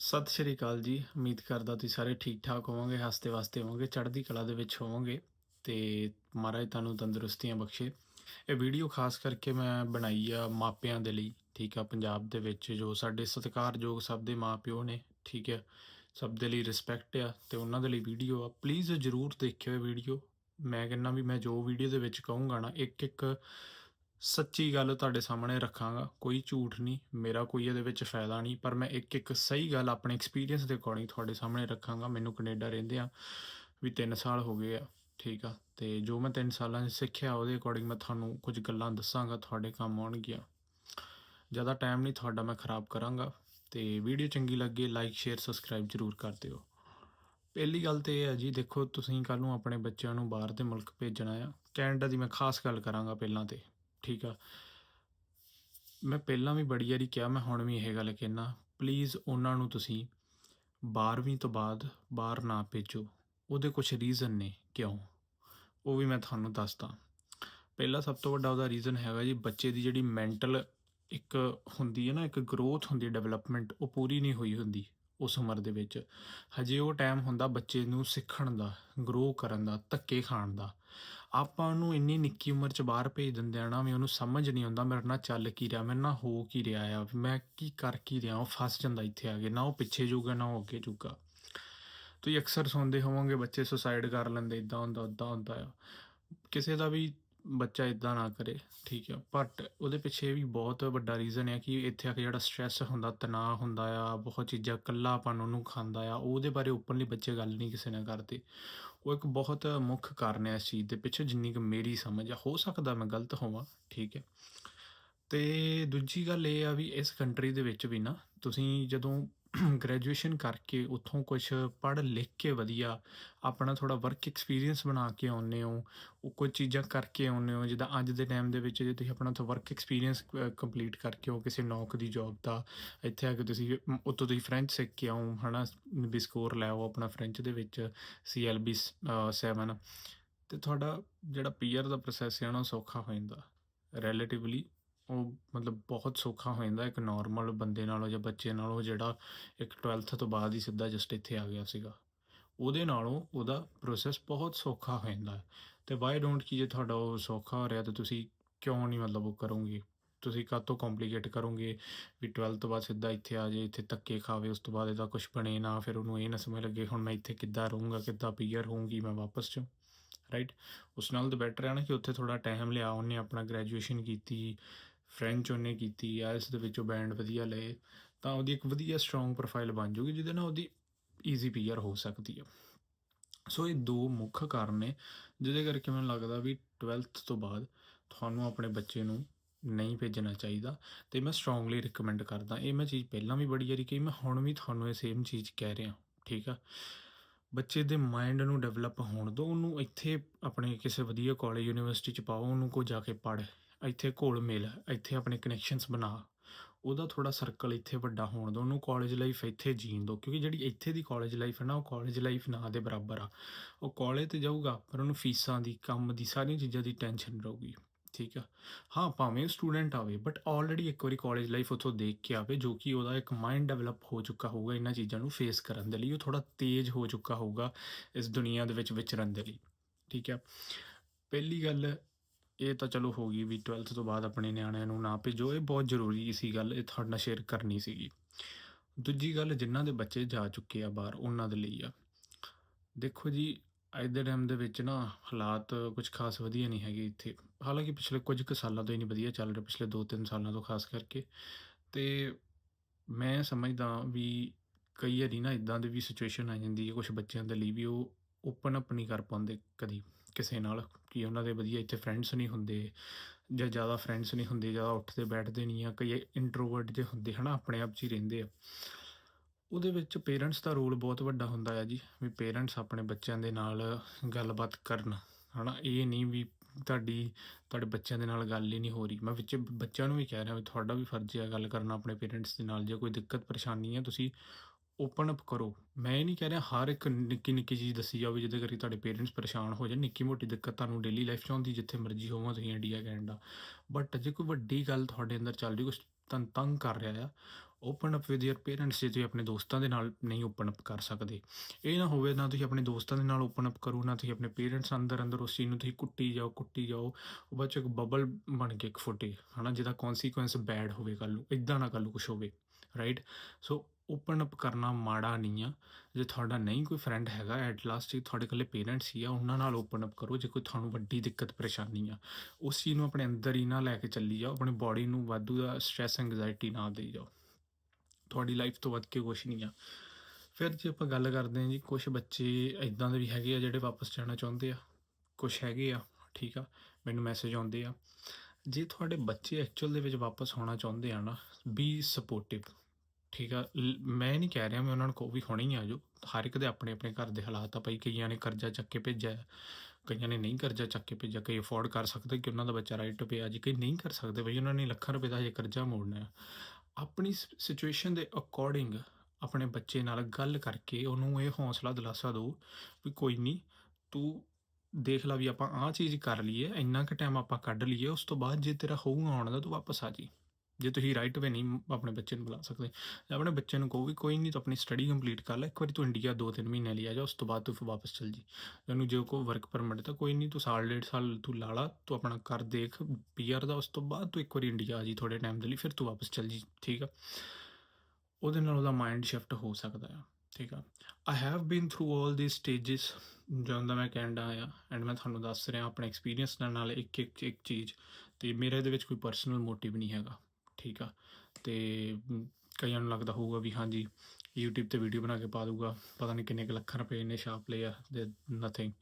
ਸਤਿ ਸ਼੍ਰੀ ਅਕਾਲ ਜੀ। ਉਮੀਦ ਕਰਦਾ ਤੁਸੀਂ ਸਾਰੇ ਠੀਕ ਠਾਕ ਹੋਵੋਗੇ, ਹੱਸਦੇ ਵਾਸਤੇ ਹੋਵੋਗੇ, ਚੜ੍ਹਦੀ ਕਲਾ ਦੇ ਵਿੱਚ ਹੋਵੋਗੇ ਤੇ ਮਹਾਰਾਜ ਤੁਹਾਨੂੰ ਤੰਦਰੁਸਤੀਆਂ ਬਖਸ਼ੇ। ਇਹ ਵੀਡੀਓ ਖਾਸ ਕਰਕੇ ਮੈਂ ਬਣਾਈ ਆ ਮਾਪਿਆਂ ਦੇ ਲਈ, ਠੀਕ ਆ, ਪੰਜਾਬ ਦੇ ਵਿੱਚ ਜੋ ਸਾਡੇ ਸਤਿਕਾਰਯੋਗ ਸਭ ਦੇ ਮਾਪਿਓ ਨੇ, ਠੀਕ ਆ, ਸਭ ਦੇ ਲਈ ਰਿਸਪੈਕਟ ਆ ਤੇ ਉਹਨਾਂ ਦੇ ਲਈ ਵੀਡੀਓ ਆ। ਪਲੀਜ਼ ਜਰੂਰ ਦੇਖਿਓ ਇਹ ਵੀਡੀਓ। ਮੈਂ ਕਹਿੰਦਾ ਵੀ ਮੈਂ ਜੋ ਵੀਡੀਓ ਦੇ ਵਿੱਚ ਕਹੂੰਗਾ ਨਾ ਇੱਕ ਇੱਕ ਸੱਚੀ ਗੱਲ ਤੁਹਾਡੇ ਸਾਹਮਣੇ ਰੱਖਾਂਗਾ, ਕੋਈ ਝੂਠ ਨਹੀਂ, ਮੇਰਾ ਕੋਈ ਇਹਦੇ ਵਿੱਚ ਫਾਇਦਾ ਨਹੀਂ, ਪਰ ਮੈਂ ਇੱਕ ਇੱਕ ਸਹੀ ਗੱਲ ਆਪਣੇ ਐਕਸਪੀਰੀਅੰਸ ਦੇ ਅਕੋਰਡਿੰਗ ਤੁਹਾਡੇ ਸਾਹਮਣੇ ਰੱਖਾਂਗਾ, ਮੈਨੂੰ ਕੈਨੇਡਾ ਰਹਿੰਦੇ ਆ ਵੀ 3 ਸਾਲ ਹੋ ਗਏ ਆ, ਠੀਕ ਆ, ਤੇ ਜੋ ਮੈਂ 3 ਸਾਲਾਂ 'ਚ ਸਿੱਖਿਆ ਉਹਦੇ ਅਕੋਰਡਿੰਗ ਮੈਂ ਤੁਹਾਨੂੰ ਕੁਝ ਗੱਲਾਂ ਦੱਸਾਂਗਾ, ਤੁਹਾਡੇ ਕੰਮ ਆਉਣਗੀਆਂ। ਜ਼ਿਆਦਾ ਟਾਈਮ ਨਹੀਂ, ਤੁਹਾਡਾ ਮੈਂ ਖਰਾਬ ਕਰਾਂਗਾ, ਤੇ ਵੀਡੀਓ ਚੰਗੀ ਲੱਗੇ ਲਾਈਕ ਸ਼ੇਅਰ ਸਬਸਕ੍ਰਾਈਬ ਜ਼ਰੂਰ ਕਰ ਦਿਓ। ਪਹਿਲੀ ਗੱਲ ਤੇ ਇਹ ਹੈ ਜੀ, ਦੇਖੋ ਤੁਸੀਂ ਕੱਲ ਨੂੰ ਆਪਣੇ ਬੱਚਿਆਂ ਨੂੰ ਬਾਹਰ ਦੇ ਮੁਲਕ ਭੇਜਣਾ ਆ, ਕੈਨੇਡਾ ਦੀ ਮੈਂ ਖਾਸ ਗੱਲ ਕਰਾਂਗਾ ਪਹਿਲਾਂ ਤੇ। ਠੀਕ ਆ। ਮੈਂ ਪਹਿਲਾਂ ਵੀ ਬੜੀ ਵਾਰੀ ਕਿਹਾ, ਮੈਂ ਹੁਣ ਵੀ ਇਹ ਗੱਲ ਕਹਿਣਾ ਪਲੀਜ਼ ਉਹਨਾਂ ਨੂੰ ਤੁਸੀਂ 12ਵੀਂ ਤੋਂ ਬਾਅਦ ਬਾਹਰ ਨਾ ਭੇਜੋ। ਉਹਦੇ ਕੁਝ ਰੀਜ਼ਨ ਨੇ, ਕਿਉਂ? ਉਹ ਵੀ ਮੈਂ ਤੁਹਾਨੂੰ ਦੱਸਦਾ। ਪਹਿਲਾ ਸਭ ਤੋਂ ਵੱਡਾ ਉਹਦਾ ਰੀਜ਼ਨ ਹੈਗਾ ਜੀ, ਬੱਚੇ ਦੀ ਜਿਹੜੀ ਮੈਂਟਲ ਇੱਕ ਹੁੰਦੀ ਹੈ ਨਾ, ਇੱਕ ਗਰੋਥ ਹੁੰਦੀ ਡਿਵੈਲਪਮੈਂਟ ਉਹ ਪੂਰੀ ਨਹੀਂ ਹੋਈ ਹੁੰਦੀ ਉਸ ਉਮਰ ਦੇ ਵਿੱਚ। ਹਜੇ ਉਹ ਟਾਈਮ ਹੁੰਦਾ ਬੱਚੇ ਨੂੰ ਸਿੱਖਣ ਦਾ ਗਰੋ ਕਰਨ ਦਾ, ਧੱਕੇ ਖਾਣ ਦਾ। ਆਪਾਂ ਉਹਨੂੰ ਇੰਨੀ ਨਿੱਕੀ ਉਮਰ 'ਚ ਬਾਹਰ ਭੇਜ ਦਿੰਦੇ ਆ ਨਾ, ਵੀ ਉਹਨੂੰ ਸਮਝ ਨਹੀਂ ਆਉਂਦਾ, ਮੇਰੇ ਨਾਲ ਚੱਲ ਕੀ ਰਿਹਾ, ਮੇਰੇ ਨਾਲ ਹੋ ਕੀ ਰਿਹਾ ਆ ਮੈਂ ਕੀ ਕਰ ਕੀ ਰਿਹਾ, ਉਹ ਫਸ ਜਾਂਦਾ ਇੱਥੇ ਆ ਕੇ, ਨਾ ਉਹ ਪਿੱਛੇ ਜੂਗਾ ਨਾ ਉਹ ਅੱਗੇ ਜੂਗਾ ਤੁਸੀਂ ਅਕਸਰ ਸੁਣਦੇ ਹੋਵੋਗੇ, ਬੱਚੇ ਸੁਸਾਈਡ ਕਰ ਲੈਂਦੇ ਇਦਾਂ ਹੁੰਦਾ ਉਦਾਂ ਹੁੰਦਾ ਆ। ਕਿਸੇ ਦਾ ਵੀ ਬੱਚਾ ਇਦਾਂ ਨਾ ਕਰੇ, ਠੀਕ ਆ। ਬਟ ਉਹਦੇ ਪਿੱਛੇ ਵੀ ਬਹੁਤ ਵੱਡਾ ਰੀਜ਼ਨ ਹੈ ਕਿ ਇੱਥੇ ਆ ਕੇ ਜਿਹੜਾ ਸਟ੍ਰੈਸ ਹੁੰਦਾ, ਤਣਾਅ ਹੁੰਦਾ ਆ, ਬਹੁਤ ਚੀਜ਼ਾਂ ਇਕੱਲਾਪਨ ਉਹਨੂੰ ਖਾਂਦਾ ਆ, ਉਹਦੇ ਬਾਰੇ ਓਪਨਲੀ ਬੱਚੇ ਗੱਲ ਨਹੀਂ ਕਿਸੇ ਨਾਲ ਕਰਦੇ। ਉਹ ਇੱਕ ਬਹੁਤ ਮੁੱਖ ਕਾਰਨ ਹੈ ਇਸ ਚੀਜ਼ ਦੇ ਪਿੱਛੇ, ਜਿੰਨੀ ਕਿ ਮੇਰੀ ਸਮਝ ਆ। ਹੋ ਸਕਦਾ ਮੈਂ ਗਲਤ ਹੋਵਾਂ, ਠੀਕ ਹੈ ਤੇ ਦੂਜੀ ਗੱਲ ਇਹ ਆ ਵੀ ਇਸ ਕੰਟਰੀ ਦੇ ਵਿੱਚ ਵੀ ਨਾ, ਤੁਸੀਂ ਜਦੋਂ ਗ੍ਰੈਜੂਏਸ਼ਨ ਕਰਕੇ ਉੱਥੋਂ ਕੁਝ ਪੜ੍ਹ ਲਿਖ ਕੇ ਵਧੀਆ ਆਪਣਾ ਥੋੜ੍ਹਾ ਵਰਕ ਐਕਸਪੀਰੀਅੰਸ ਬਣਾ ਕੇ ਆਉਂਦੇ ਹੋ, ਉਹ ਕੁਝ ਚੀਜ਼ਾਂ ਕਰਕੇ ਆਉਂਦੇ ਹੋ, ਜਿੱਦਾਂ ਅੱਜ ਦੇ ਟਾਈਮ ਦੇ ਵਿੱਚ ਜੇ ਤੁਸੀਂ ਆਪਣਾ ਤੋਂ ਵਰਕ ਐਕਸਪੀਰੀਅੰਸ ਕੰਪਲੀਟ ਕਰਕੇ ਹੋ ਕਿਸੇ ਨੌਕ ਦੀ ਜੌਬ ਦਾ, ਇੱਥੇ ਆ ਕੇ ਤੁਸੀਂ ਉੱਥੋਂ ਤੁਸੀਂ ਫ੍ਰੈਂਚ ਸਿੱਖ ਕੇ ਆਓ, ਹਨਾ ਵੀ ਸਕੋਰ ਲੈ ਆਓ ਆਪਣਾ ਫ੍ਰੈਂਚ ਦੇ ਵਿੱਚ CLB 7 ਤੇ ਤੁਹਾਡਾ ਜਿਹੜਾ ਪੀਅਰ ਦਾ ਪ੍ਰੋਸੈਸ ਹੈ ਨਾ, ਉਹ ਸੌਖਾ ਹੋ ਜਾਂਦਾ ਰਿਲੇਟਿਵਲੀ ਉਹ ਮਤਲਬ ਬਹੁਤ ਸੌਖਾ ਹੋ ਜਾਂਦਾ, ਇੱਕ ਨਾਰਮਲ ਬੰਦੇ ਨਾਲੋਂ ਜਾਂ ਬੱਚੇ ਨਾਲੋਂ ਜਿਹੜਾ ਇੱਕ 12th ਤੋਂ ਬਾਅਦ ਹੀ ਸਿੱਧਾ ਜਸਟ ਇੱਥੇ ਆ ਗਿਆ ਸੀਗਾ। ਉਹਦੇ ਨਾਲੋਂ ਉਹਦਾ ਪ੍ਰੋਸੈਸ ਬਹੁਤ ਸੌਖਾ ਹੋ ਜਾਂਦਾ। ਹੈ ਤੇ ਵਾਈ ਡੋਂਟ ਕੀ ਜੇ ਤੁਹਾਡਾ ਉਹ ਸੌਖਾ ਹੋ ਰਿਹਾ ਤਾਂ ਤੁਸੀਂ ਕਿਉਂ ਨਹੀਂ ਮਤਲਬ ਉਹ ਕਰੋਗੇ? ਤੁਸੀਂ ਕਾਹਤੋਂ ਕੰਪਲਿਕੇਟ ਕਰੋਗੇ ਵੀ 12th ਤੋਂ ਬਾਅਦ ਸਿੱਧਾ ਇੱਥੇ ਆ ਜੇ, ਇੱਥੇ ਧੱਕੇ ਖਾਵੇ, ਉਸ ਤੋਂ ਬਾਅਦ ਇਹਦਾ ਕੁਝ ਬਣੇ ਨਾ, ਫਿਰ ਉਹਨੂੰ ਇਹ ਨਾ ਸਮਝ ਲੱਗੇ ਹੁਣ ਮੈਂ ਇੱਥੇ ਕਿੱਦਾਂ ਰਹੂੰਗਾ, ਕਿੱਦਾਂ ਪੀਅਰ ਹੋਊਂਗੀ ਮੈਂ ਵਾਪਸ ਚ ਰਾਈਟ ਉਸ ਨਾਲ ਤਾਂ ਬੈਟਰ ਹੈ ਨਾ ਕਿ ਉੱਥੇ ਥੋੜਾ ਟਾਈਮ ਲਿਆ, ਉਹਨੇ ਆਪਣਾ ਗ੍ਰੈਜੂਏਸ਼ਨ ਕੀਤੀ ਫ੍ਰੈਂਚ ਉਹਨੇ ਕੀਤੀ ਆਇਲਸ ਦੇ ਵਿੱਚ ਉਹ ਬੈਂਡ ਵਧੀਆ ਲਏ, ਤਾਂ ਉਹਦੀ ਇੱਕ ਵਧੀਆ ਸਟਰੋਂਗ ਪ੍ਰੋਫਾਈਲ ਬਣ ਜੂਗੀ, ਜਿਹਦੇ ਨਾਲ ਉਹਦੀ ਈਜ਼ੀ ਪੀਆਰ ਹੋ ਸਕਦੀ ਆ। ਸੋ ਇਹ ਦੋ ਮੁੱਖ ਕਾਰਨ ਨੇ, ਜਿਹਦੇ ਕਰਕੇ ਮੈਨੂੰ ਲੱਗਦਾ ਵੀ 12th ਤੋਂ ਬਾਅਦ ਤੁਹਾਨੂੰ ਆਪਣੇ ਬੱਚੇ ਨੂੰ ਨਹੀਂ ਭੇਜਣਾ ਚਾਹੀਦਾ, ਤੇ ਮੈਂ ਸਟਰੋਂਗਲੀ ਰეკਮੈਂਡ ਕਰਦਾ। ਇਹ ਮੈਂ ਚੀਜ਼ ਪਹਿਲਾਂ ਵੀ ਬੜੀ ਯਾਰੀ ਕਹੀ, ਮੈਂ ਹੁਣ ਵੀ ਤੁਹਾਨੂੰ ਇਹ ਸੇਮ ਚੀਜ਼ ਕਹਿ ਰਿਹਾ, ਠੀਕ ਆ? ਬੱਚੇ ਦੇ ਮਾਈਂਡ ਨੂੰ ਡਿਵੈਲਪ ਹੋਣ ਦਿਓ, ਉਹਨੂੰ ਇੱਥੇ ਆਪਣੇ ਕਿਸੇ ਵਧੀਆ ਕਾਲਜ ਯੂਨੀਵਰਸਿਟੀ ਚ ਪਾਓ, ਉਹਨੂੰ ਕੋ ਜਾ ਕੇ ਪੜ੍ਹ। ਇੱਥੇ ਘੋਲ ਮਿਲ, ਇੱਥੇ ਆਪਣੇ ਕਨੈਕਸ਼ਨਸ ਬਣਾ। ਉਹਦਾ ਥੋੜਾ ਸਰਕਲ ਇੱਥੇ ਵੱਡਾ ਹੋਣ ਦਿਓ ਉਹਨੂੰ ਕਾਲਜ ਲਾਈਫ ਇੱਥੇ ਜੀਣ ਦਿਓ ਕਿਉਂਕਿ ਜਿਹੜੀ ਇੱਥੇ ਦੀ ਕਾਲਜ ਲਾਈਫ ਹੈ ਨਾ, ਉਹ ਕਾਲਜ ਲਾਈਫ ਨਾ ਦੇ ਬਰਾਬਰ ਆ। ਉਹ ਕਾਲਜ ਤੇ ਜਾਊਗਾ, ਪਰ ਉਹਨੂੰ ਫੀਸਾਂ ਦੀ, ਕੰਮ ਦੀ, ਸਾਰੀਆਂ ਚੀਜ਼ਾਂ ਦੀ ਟੈਨਸ਼ਨ ਰਹੂਗੀ, ਠੀਕ ਆ? ਹਾਂ, ਭਾਵੇਂ ਸਟੂਡੈਂਟ ਆਵੇ ਬਟ ਆਲਰੇਡੀ ਇੱਕ ਵਾਰੀ ਕਾਲਜ ਲਾਈਫ ਉਥੋਂ ਦੇਖ ਕੇ ਆਵੇ, ਜੋ ਕਿ ਉਹਦਾ ਇੱਕ ਮਾਈਂਡ ਡਿਵੈਲਪ ਹੋ ਚੁੱਕਾ ਹੋਊਗਾ ਇਹਨਾਂ ਚੀਜ਼ਾਂ ਨੂੰ ਫੇਸ ਕਰਨ ਦੇ ਲਈ, ਉਹ ਥੋੜਾ ਤੇਜ਼ ਹੋ ਚੁੱਕਾ ਹੋਊਗਾ ਇਸ ਦੁਨੀਆ ਦੇ ਵਿੱਚ ਵਿਚਰਨ ਦੇ ਲਈ, ਠੀਕ ਆ? ਪਹਿਲੀ ਗੱਲ ਇਹ ਤਾਂ ਚਲੋ ਹੋ ਗਈ ਵੀ 12th ਤੋਂ ਬਾਅਦ ਆਪਣੇ ਨਿਆਣਿਆਂ ਨੂੰ ਨਾ ਭੇਜੋ, ਇਹ ਬਹੁਤ ਜ਼ਰੂਰੀ ਸੀ ਗੱਲ, ਇਹ ਤੁਹਾਡੇ ਨਾਲ ਸ਼ੇਅਰ ਕਰਨੀ ਸੀਗੀ। ਦੂਜੀ ਗੱਲ, ਜਿਨ੍ਹਾਂ ਦੇ ਬੱਚੇ ਜਾ ਚੁੱਕੇ ਆ ਬਾਹਰ, ਉਹਨਾਂ ਦੇ ਲਈ ਆ। ਦੇਖੋ ਜੀ, ਅੱਜ ਦੇ ਟਾਈਮ ਦੇ ਵਿੱਚ ਨਾ ਹਾਲਾਤ ਕੁਝ ਖਾਸ ਵਧੀਆ ਨਹੀਂ ਹੈਗੇ ਇੱਥੇ। ਹਾਲਾਂਕਿ ਪਿਛਲੇ ਕੁਝ ਕੁ ਸਾਲਾਂ ਤੋਂ ਹੀ ਨਹੀਂ ਵਧੀਆ ਚੱਲ ਰਿਹਾ, ਪਿਛਲੇ 2-3 ਸਾਲਾਂ ਤੋਂ ਖਾਸ ਕਰਕੇ। ਤੇ ਮੈਂ ਸਮਝਦਾ ਵੀ ਕਈ ਵਾਰੀ ਨਾ ਇਦਾਂ ਦੀ ਵੀ ਸਿਚੁਏਸ਼ਨ ਆ ਜਾਂਦੀ ਹੈ ਕੁਝ ਬੱਚਿਆਂ ਦੇ ਲਈ ਵੀ ਉਹ ਓਪਨ ਅਪ ਨਹੀਂ ਕਰ ਪਾਉਂਦੇ ਕਦੀ। ਕਿਸੇ ਨਾਲ ਕਿ ਉਹਨਾਂ ਦੇ ਵਧੀਆ ਇੱਥੇ ਫਰੈਂਡਸ ਨਹੀਂ ਹੁੰਦੇ ਜਾਂ ਜ਼ਿਆਦਾ ਫਰੈਂਡਸ ਨਹੀਂ ਹੁੰਦੇ, ਜ਼ਿਆਦਾ ਉੱਠਦੇ ਬੈਠਦੇ ਨਹੀਂ ਆ, ਕਈ ਇੰਟਰੋਵਰਟ ਜੇ ਹੁੰਦੇ ਹਨਾ, ਆਪਣੇ ਆਪ 'ਚ ਹੀ ਰਹਿੰਦੇ ਆ। ਉਹਦੇ ਵਿੱਚ ਪੇਰੈਂਟਸ ਦਾ ਰੋਲ ਬਹੁਤ ਵੱਡਾ ਹੁੰਦਾ ਹੈ ਜੀ, ਵੀ ਪੇਰੈਂਟਸ ਆਪਣੇ ਬੱਚਿਆਂ ਦੇ ਨਾਲ ਗੱਲਬਾਤ ਕਰਨ, ਹਨਾ। ਇਹ ਨਹੀਂ ਵੀ ਤੁਹਾਡੀ, ਤੁਹਾਡੇ ਬੱਚਿਆਂ ਦੇ ਨਾਲ ਗੱਲ ਹੀ ਨਹੀਂ ਹੋ ਰਹੀ। ਮੈਂ ਵਿੱਚ ਬੱਚਿਆਂ ਨੂੰ ਵੀ ਕਹਿ ਰਿਹਾ ਵੀ ਤੁਹਾਡਾ ਵੀ ਫਰਜ਼ ਹੈ ਗੱਲ ਕਰਨਾ ਆਪਣੇ ਪੇਰੈਂਟਸ ਦੇ ਨਾਲ, ਜੇ ਕੋਈ ਦਿੱਕਤ ਪਰੇਸ਼ਾਨੀ ਹੈ ਤੁਸੀਂ ਓਪਨ ਅਪ ਕਰੋ। ਮੈਂ ਇਹ ਨਹੀਂ ਕਹਿ ਰਿਹਾ ਹਰ ਇੱਕ ਨਿੱਕੀ ਨਿੱਕੀ ਚੀਜ਼ ਦੱਸੀ ਜਾਵੇ ਜਿਹਦੇ ਕਰਕੇ ਤੁਹਾਡੇ ਪੇਰੈਂਟਸ ਪਰੇਸ਼ਾਨ ਹੋ ਜਾਣ। ਨਿੱਕੀ ਮੋਟੀ ਦਿੱਕਤ ਤੁਹਾਨੂੰ ਡੇਲੀ ਲਾਈਫ 'ਚ ਆਉਂਦੀ, ਜਿੱਥੇ ਮਰਜ਼ੀ ਹੋਵਾਂ ਤੁਸੀਂ ਇੰਡੀਆ, ਕੈਨੇਡਾ। ਬਟ ਜੇ ਕੋਈ ਵੱਡੀ ਗੱਲ ਤੁਹਾਡੇ ਅੰਦਰ ਚੱਲ ਰਹੀ ਕੁਝ ਤੰ ਤੰਗ ਕਰ ਰਿਹਾ ਆ open up with your parents ਜੇ ਤੁਸੀਂ ਆਪਣੇ ਦੋਸਤਾਂ ਦੇ ਨਾਲ ਨਹੀਂ ਓਪਨ ਅਪ ਕਰ ਸਕਦੇ। ਇਹ ਨਾ ਹੋਵੇ ਨਾ ਤੁਸੀਂ ਆਪਣੇ ਦੋਸਤਾਂ ਦੇ ਨਾਲ ਓਪਨ ਅਪ ਕਰੋ, ਨਾ ਤੁਸੀਂ ਆਪਣੇ ਪੇਰੈਂਟਸ ਅੰਦਰ ਅੰਦਰ ਉਸ ਚੀਜ਼ ਨੂੰ ਤੁਸੀਂ ਕੁੱਟੀ ਜਾਓ ਕੁੱਟੀ ਜਾਓ, ਉਹ ਬਾਅਦ 'ਚ ਇੱਕ ਬਬਲ ਬਣ ਕੇ ਇੱਕ ਫੁੱਟੇ, ਹਨਾ, ਜਿਹਦਾ ਕੌਨਸੀਕੁਐਂਸ ਬੈਡ ਹੋਵੇ ਕੱਲ ਨੂੰ ਇਦਾਂ ਨਾ ਕੱਲ ਨੂੰ ਕੁਝ ਹੋਵੇ ਰਾਈਟ ਸੋ ਓਪਨ ਅਪ ਕਰਨਾ ਮਾੜਾ ਨਹੀਂ ਆ। ਜੇ ਤੁਹਾਡਾ ਨਹੀਂ ਕੋਈ ਫਰੈਂਡ ਹੈਗਾ ਐਟ ਲਾਸਟ ਤੁਹਾਡੇ ਇਕੱਲੇ ਪੇਰੈਂਟਸ ਹੀ ਆ, ਉਹਨਾਂ ਨਾਲ ਓਪਨ ਅਪ ਕਰੋ, ਜੇ ਕੋਈ ਤੁਹਾਨੂੰ ਵੱਡੀ ਦਿੱਕਤ, ਪਰੇਸ਼ਾਨੀ ਆ, ਉਸ ਚੀਜ਼ ਨੂੰ ਆਪਣੇ ਅੰਦਰ ਹੀ ਨਾ ਲੈ ਕੇ ਚੱਲੀ ਜਾਓ, ਆਪਣੀ ਬਾਡੀ ਨੂੰ ਵਾਧੂ ਦਾ ਸਟ੍ਰੈਸ ਐਂਗਜ਼ਾਇਟੀ ਨਾ ਦੇਈ ਜਾਓ। ਤੁਹਾਡੀ ਲਾਈਫ ਤੋਂ ਵੱਧ ਕੇ ਕੁਝ ਨਹੀਂ ਆ। ਫਿਰ ਜੇ ਆਪਾਂ ਗੱਲ ਕਰਦੇ ਹਾਂ ਜੀ ਕੁਝ ਬੱਚੇ ਇਦਾਂ ਦੇ ਵੀ ਹੈਗੇ ਆ ਜਿਹੜੇ ਵਾਪਸ ਜਾਣਾ ਚਾਹੁੰਦੇ ਆ। ਕੁਝ ਹੈਗੇ ਆ, ਠੀਕ ਆ, ਮੈਨੂੰ ਮੈਸੇਜ ਆਉਂਦੇ ਆ। ਜੇ ਤੁਹਾਡੇ ਬੱਚੇ ਐਕਚੁਅਲ ਦੇ ਵਿੱਚ ਵਾਪਸ ਆਉਣਾ ਚਾਹੁੰਦੇ ਆ ਨਾ ਬੀ ਸਪੋਰਟਿਵ ਠੀਕ ਆ, ਲ- ਮੈਂ ਨਹੀਂ ਕਹਿ ਰਿਹਾ ਮੈਂ ਉਹਨਾਂ ਨੂੰ ਕਹੋ ਵੀ ਹੁਣੇ ਹੀ ਆ ਜਾਓ। ਹਰ ਇੱਕ ਦੇ ਆਪਣੇ ਆਪਣੇ ਘਰ ਦੇ ਹਾਲਾਤ ਆ ਭਾਈ, ਕਈਆਂ ਨੇ ਕਰਜ਼ਾ ਚੱਕ ਕੇ ਭੇਜਿਆ, ਕਈਆਂ ਨੇ ਨਹੀਂ ਕਰਜ਼ਾ ਚੱਕ ਕੇ ਭੇਜਿਆ, ਕਈ ਅਫੋਰਡ ਕਰ ਸਕਦੇ ਕਿ ਉਹਨਾਂ ਦਾ ਬੱਚਾ ਰਾਈਟ ਪਿਆ, ਜੀ ਕਈ ਨਹੀਂ ਕਰ ਸਕਦੇ ਬਈ, ਉਹਨਾਂ ਨੇ ਲੱਖਾਂ ਰੁਪਏ ਦਾ ਹਜੇ ਕਰਜ਼ਾ ਮੋੜਨਾ ਹੈ ਆਪਣੀ ਸਿਚੁਏਸ਼ਨ ਦੇ ਅਕੋਰਡਿੰਗ ਆਪਣੇ ਬੱਚੇ ਨਾਲ ਗੱਲ ਕਰਕੇ ਉਹਨੂੰ ਇਹ ਹੌਸਲਾ ਦਿਲਾਸਾ ਦਿਓ ਵੀ ਕੋਈ ਨਹੀਂ, ਤੂੰ ਦੇਖ ਲਾ ਵੀ ਆਪਾਂ ਆਹ ਚੀਜ਼ ਕਰ ਲਈਏ, ਇੰਨਾ ਕੁ ਟਾਈਮ ਆਪਾਂ ਕੱਢ ਲਈਏ, ਉਸ ਤੋਂ ਬਾਅਦ ਜੇ ਤੇਰਾ ਹੋਊਗਾ ਆਉਣ ਦਾ ਤੂੰ ਵਾਪਸ ਆ ਜੀ ਜੇ ਤੁਸੀਂ ਰਾਈਟ ਵੇ ਨਹੀਂ ਆਪਣੇ ਬੱਚੇ ਨੂੰ ਬੁਲਾ ਸਕਦੇ। ਆਪਣੇ ਬੱਚੇ ਨੂੰ ਕਹੋ ਵੀ ਕੋਈ ਨਹੀਂ ਤੂੰ ਆਪਣੀ ਸਟੱਡੀ ਕੰਪਲੀਟ ਕਰ ਲੈ, ਇੱਕ ਵਾਰੀ ਤੂੰ ਇੰਡੀਆ 2-3 ਮਹੀਨੇ ਲਈ ਆ ਜਾ, ਉਸ ਤੋਂ ਬਾਅਦ ਤੂੰ ਫਿਰ ਵਾਪਸ ਚੱਲ ਜੀ। ਤੈਨੂੰ ਜੇ ਕੋ ਵਰਕ ਪਰਮਿਟ ਤਾਂ ਕੋਈ ਨਹੀਂ ਤੂੰ ਸਾਲ, ਡੇਢ ਸਾਲ ਤੂੰ ਲਾ ਲਾ, ਤੂੰ ਆਪਣਾ ਕਰ ਦੇਖ ਪੀਆਰ ਦਾ, ਉਸ ਤੋਂ ਬਾਅਦ ਤੂੰ ਇੱਕ ਵਾਰੀ ਇੰਡੀਆ ਆ ਜੀ ਥੋੜੇ ਟਾਈਮ ਦੇ ਲਈ, ਫਿਰ ਤੂੰ ਵਾਪਸ ਚੱਲ ਜੀ, ਠੀਕ ਆ? ਉਹਦੇ ਨਾਲ ਉਹਦਾ ਮਾਈਂਡ ਸ਼ਿਫਟ ਹੋ ਸਕਦਾ ਆ, ਠੀਕ ਆ? I have been through 올 the stages ਜਦੋਂ ਦਾ ਮੈਂ ਕੈਨੇਡਾ ਆਇਆ ਐਂਡ ਮੈਂ ਤੁਹਾਨੂੰ ਦੱਸ ਰਿਹਾ, ਆਪਣੇ ਐਕਸਪੀਰੀਅੰਸ ਨਾਲ ਇੱਕ ਇੱਕ ਇੱਕ ਚੀਜ਼, ਤੇ ਮੇਰੇ ਦੇ ਵਿੱਚ ਕੋਈ ਪਰਸਨਲ ਮੋਟਿਵ ਨਹੀਂ ਹੈਗਾ। ਠੀਕ ਆ। ਤੇ ਕਈਆਂ ਨੂੰ ਲੱਗਦਾ ਹੋਊਗਾ ਵੀ ਹਾਂਜੀ, YouTube ਤੇ ਵੀਡੀਓ ਬਣਾ ਕੇ ਪਾ ਦੂਗਾ ਪਤਾ ਨਹੀਂ ਕਿੰਨੇ ਕੁ ਲੱਖਾਂ ਰੁਪਏ ਇਹਨੇ ਛਾਪ ਲਏ ਆ ਦੇ ਨਥਿੰਗ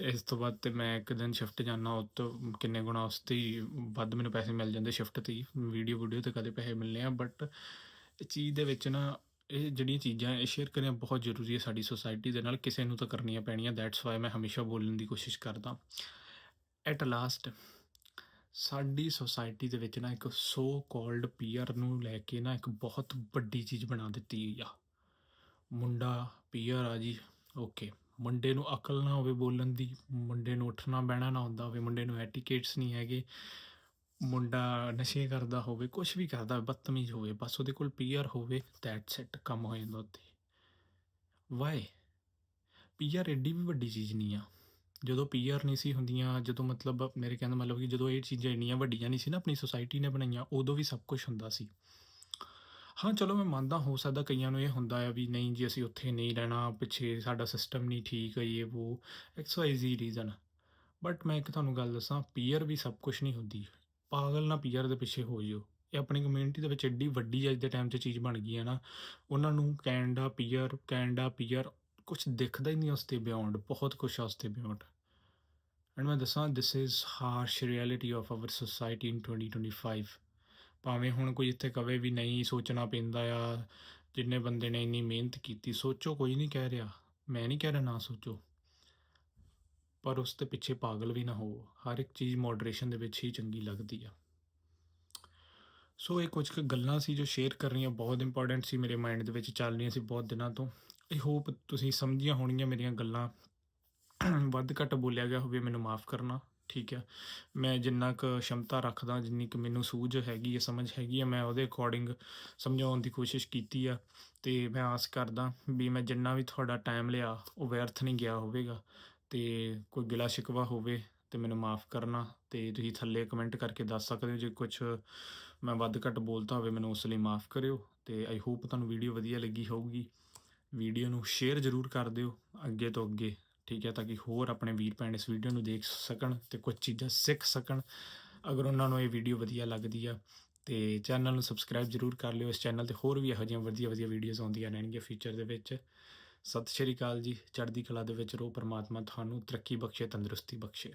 ਇਸ ਤੋਂ ਬਾਅਦ ਤੇ ਮੈਂ ਇੱਕ ਦਿਨ ਸ਼ਿਫਟ ਜਾਣਾ ਉਹ ਤੋਂ ਕਿੰਨੇ ਗੁਣਾ ਉਸ ਤੇ ਹੀ ਵੱਧ ਮੈਨੂੰ ਪੈਸੇ ਮਿਲ ਜਾਂਦੇ ਸ਼ਿਫਟ ਤੇ ਹੀ। ਵੀਡੀਓ ਵੀਡੀਓ ਤੇ ਕਦੇ ਪੈਸੇ ਮਿਲਨੇ ਆ ਬਟ ਇਹ ਚੀਜ਼ ਦੇ ਵਿੱਚ ਨਾ ਇਹ ਜਿਹੜੀਆਂ ਚੀਜ਼ਾਂ ਇਹ ਸ਼ੇਅਰ ਕਰਨੀਆਂ ਬਹੁਤ ਜ਼ਰੂਰੀ ਹੈ ਸਾਡੀ ਸੋਸਾਇਟੀ ਦੇ ਨਾਲ, ਕਿਸੇ ਨੂੰ ਤਾਂ ਕਰਨੀਆਂ ਪੈਣੀਆਂ। ਦੈਟਸ ਵਾਈ ਮੈਂ ਹਮੇਸ਼ਾ ਬੋਲਣ ਦੀ ਕੋਸ਼ਿਸ਼ ਕਰਦਾ। ਐਟ ਲਾਸਟ ਸਾਡੀ ਸੋਸਾਇਟੀ ਦੇ ਵਿੱਚ ਨਾ ਇੱਕ ਸੋ ਕਾਲਡ ਪੀਅਰ ਨੂੰ ਲੈ ਕੇ ਨਾ ਇੱਕ ਬਹੁਤ ਵੱਡੀ ਚੀਜ਼ ਬਣਾ ਦਿੱਤੀ ਗਈ ਆ। ਮੁੰਡਾ ਪੀਅਰ ਆ ਜੀ ਓਕੇ ਮੁੰਡੇ ਨੂੰ ਅਕਲ ਨਾ ਹੋਵੇ ਬੋਲਣ ਦੀ, ਮੁੰਡੇ ਨੂੰ ਉੱਠਣਾ ਬਹਿਣਾ ਨਾ ਹੁੰਦਾ ਹੋਵੇ, ਮੁੰਡੇ ਨੂੰ ਐਟੀਕੇਟਸ ਨਹੀਂ ਹੈਗੇ। ਮੁੰਡਾ ਨਸ਼ੇ ਕਰਦਾ ਹੋਵੇ ਕੁਝ ਵੀ ਕਰਦਾ, ਬਦਤਮੀਜ਼ ਹੋਵੇ, ਬਸ ਉਹਦੇ ਕੋਲ ਪੀਅਰ ਹੋਵੇ ਦੈਟਸ ਇਟ ਕੰਮ ਹੋ ਜਾਂਦਾ ਉੱਤੇ ਵਾਈ ਪੀਅਰ ਐਡੀ ਵੀ ਵੱਡੀ ਚੀਜ਼ ਨਹੀਂ ਆ। ਜਦੋਂ ਪੀਆਰ ਨਹੀਂ ਸੀ ਹੁੰਦੀਆਂ, ਜਦੋਂ ਮਤਲਬ ਮੇਰੇ ਕਹਿਣ ਮਤਲਬ ਕਿ ਜਦੋਂ ਇਹ ਚੀਜ਼ਾਂ ਇੰਨੀਆਂ ਵੱਡੀਆਂ ਨਹੀਂ ਸੀ ਨਾ, ਆਪਣੀ ਸੋਸਾਇਟੀ ਨੇ ਬਣਾਈਆਂ, ਉਦੋਂ ਵੀ ਸਭ ਕੁਝ ਹੁੰਦਾ ਸੀ। ਹਾਂ, ਚਲੋ ਮੈਂ ਮੰਨਦਾ, ਹੋ ਸਕਦਾ ਕਈਆਂ ਨੂੰ ਇਹ ਹੁੰਦਾ ਆ ਵੀ ਨਹੀਂ ਜੀ, ਅਸੀਂ ਉੱਥੇ ਨਹੀਂ ਰਹਿਣਾ, ਪਿੱਛੇ ਸਾਡਾ ਸਿਸਟਮ ਨਹੀਂ ਠੀਕ ਹੈ ਇਹ ਉਹ X Y Z reason but ਮੈਂ ਇੱਕ ਤੁਹਾਨੂੰ ਗੱਲ ਦੱਸਾਂ ਪੀਅਰ ਵੀ ਸਭ ਕੁਝ ਨਹੀਂ ਹੁੰਦੀ। ਪਾਗਲ ਨਾ ਪੀਅਰ ਦੇ ਪਿੱਛੇ ਹੋ ਜਿਓ। ਇਹ ਆਪਣੀ ਕਮਿਊਨਿਟੀ ਦੇ ਵਿੱਚ ਐਡੀ ਵੱਡੀ ਅੱਜ ਦੇ ਟਾਈਮ 'ਚ ਚੀਜ਼ ਬਣ ਗਈ ਹੈ ਨਾ, ਉਹਨਾਂ ਨੂੰ ਕੈਨੇਡਾ ਪੀਅਰ ਕੈਨੇਡਾ ਪੀਅਰ ਕੁਝ ਦਿਖਦਾ ਹੀ ਨਹੀਂ ਉਸ ਤੇ ਬਿਯੋਂਡ ਬਹੁਤ ਕੁਝ ਆ ਉਸ ਤੇ ਬਿਯੋਂਡ ਐਂਡ ਮੈਂ ਦੱਸਾਂ this is harsh reality of our society in 2025 ਭਾਵੇਂ ਹੁਣ ਕੋਈ ਇੱਥੇ ਕਵੇ ਵੀ ਨਹੀਂ ਸੋਚਣਾ ਪੈਂਦਾ ਆ, ਜਿੰਨੇ ਬੰਦੇ ਨੇ ਇੰਨੀ ਮਿਹਨਤ ਕੀਤੀ, ਸੋਚੋ, ਕੋਈ ਨਹੀਂ ਕਹਿ ਰਿਹਾ। ਮੈਂ ਨਹੀਂ ਕਹਿ ਰਿਹਾ ਨਾ ਸੋਚੋ। ਪਰ ਉਸ ਦੇ ਪਿੱਛੇ ਪਾਗਲ ਵੀ ਨਾ ਹੋਵੋ। ਹਰ ਇੱਕ ਚੀਜ਼ ਮੋਡਰੇਸ਼ਨ ਦੇ ਵਿੱਚ ਹੀ ਚੰਗੀ ਲੱਗਦੀ ਆ। ਸੋ ਇਹ ਕੁਝ ਕੁ ਗੱਲਾਂ ਸੀ ਜੋ ਸ਼ੇਅਰ ਕਰਨੀਆਂ ਬਹੁਤ ਇੰਪੋਰਟੈਂਟ ਸੀ ਮੇਰੇ ਮਾਈਂਡ ਦੇ ਵਿੱਚ, ਚੱਲ ਰਹੀਆਂ ਸੀ ਬਹੁਤ ਦਿਨਾਂ ਤੋਂ। ਆਈ ਹੋਪ ਤੁਸੀਂ ਸਮਝੀਆਂ ਹੋਣਗੀਆਂ ਮੇਰੀਆਂ ਗੱਲਾਂ। ਵੱਧ ਘੱਟ ਬੋਲਿਆ ਗਿਆ ਹੋਵੇ, ਮੈਨੂੰ ਮਾਫ ਕਰਨਾ, ਠੀਕ ਹੈ। ਮੈਂ ਜਿੰਨਾ ਕੁ ਸ਼ਮਤਾ ਰੱਖਦਾ, ਜਿੰਨੀ ਕੁ ਮੈਨੂੰ ਸੂਝ ਹੈਗੀ ਹੈ, ਸਮਝ ਹੈਗੀ ਹੈ, ਮੈਂ ਉਹਦੇ ਅਕੋਰਡਿੰਗ ਸਮਝਾਉਣ ਦੀ ਕੋਸ਼ਿਸ਼ ਕੀਤੀ ਆ ਤੇ ਮੈਂ ਆਸ ਕਰਦਾ ਵੀ ਮੈਂ ਜਿੰਨਾ ਵੀ ਤੁਹਾਡਾ ਟਾਈਮ ਲਿਆ, ਉਹ ਵਿਅਰਥ ਨਹੀਂ ਗਿਆ ਹੋਵੇਗਾ ਤੇ ਕੋਈ ਗਿਲਾ ਸ਼ਿਕਵਾ ਹੋਵੇ ਤੇ ਮੈਨੂੰ ਮਾਫ ਕਰਨਾ ਤੇ ਤੁਸੀਂ ਥੱਲੇ ਕਮੈਂਟ ਕਰਕੇ ਦੱਸ ਸਕਦੇ ਹੋ, ਜੇ ਕੁਝ ਮੈਂ ਵੱਧ ਘੱਟ ਬੋਲਤਾ ਹੋਵੇ, ਮੈਨੂੰ ਉਸ ਲਈ ਮਾਫ ਕਰਿਓ ਤੇ ਆਈ ਹੋਪ ਤੁਹਾਨੂੰ ਵੀਡੀਓ ਵਧੀਆ ਲੱਗੀ ਹੋਊਗੀ। ਵੀਡੀਓ ਨੂੰ ਸ਼ੇਅਰ ਜ਼ਰੂਰ ਕਰ ਦਿਓ, ਅੱਗੇ ਤੋਂ ਅੱਗੇ। ਠੀਕ ਹੈ, ਤਾਂ ਕਿ ਹੋਰ ਆਪਣੇ ਵੀਰ ਭੈਣ ਇਸ ਵੀਡੀਓ ਨੂੰ ਦੇਖ ਸਕਣ ਤੇ ਕੁਝ ਚੀਜ਼ਾਂ ਸਿੱਖ ਸਕਣ। ਅਗਰ ਉਹਨਾਂ ਨੂੰ ਇਹ ਵੀਡੀਓ ਵਧੀਆ ਲੱਗਦੀ ਆ ਤੇ ਚੈਨਲ ਨੂੰ ਸਬਸਕ੍ਰਾਈਬ ਜ਼ਰੂਰ ਕਰ ਲਿਓ। ਇਸ ਚੈਨਲ ਤੇ ਹੋਰ ਵੀ ਇਹੋ ਜਿਹੀਆਂ ਵਧੀਆ ਵਧੀਆ ਵੀਡੀਓਜ਼ ਆਉਂਦੀਆਂ ਰਹਿਣਗੀਆਂ ਫਿਊਚਰ ਦੇ ਵਿੱਚ। ਸਤਿ ਸ਼੍ਰੀ ਅਕਾਲ ਜੀ। ਚੜ੍ਹਦੀ ਕਲਾ ਦੇ ਵਿੱਚ ਰਹੋ। ਪਰਮਾਤਮਾ ਤੁਹਾਨੂੰ ਤਰੱਕੀ ਬਖਸ਼ੇ, ਤੰਦਰੁਸਤੀ ਬਖਸ਼ੇ।